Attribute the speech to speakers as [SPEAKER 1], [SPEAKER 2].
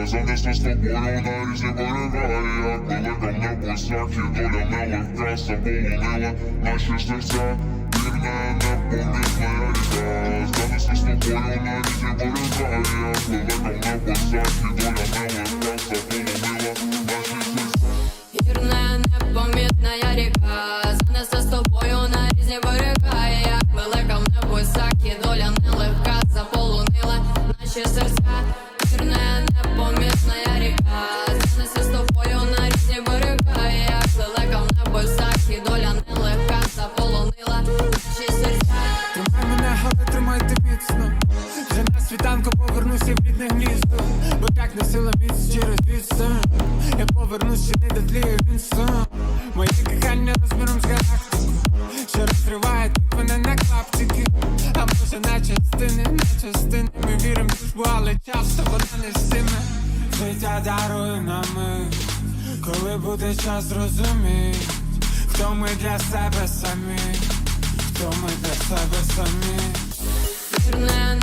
[SPEAKER 1] Я занесу з тобою на різні берега Як велика небосах і доля нелегка Заполонила наші серця Вірна непомітна ріка Занесу з тобою на різні берега Як велика небосах і доля нелегка
[SPEAKER 2] в
[SPEAKER 3] рідне гніздо. Бо так не сила міць через відстань. Я повернусь, ще не дотліє він сам. Моє кохання розміром з галактику. Що розриває тут мене на клаптики. А може на частини, на частини. Ми віримо в дружбу, але часто вона не стиме. Життя дарує нам. Коли буде час зрозуміть, хто ми для себе самі. Хто ми для себе самі?
[SPEAKER 2] Вірна,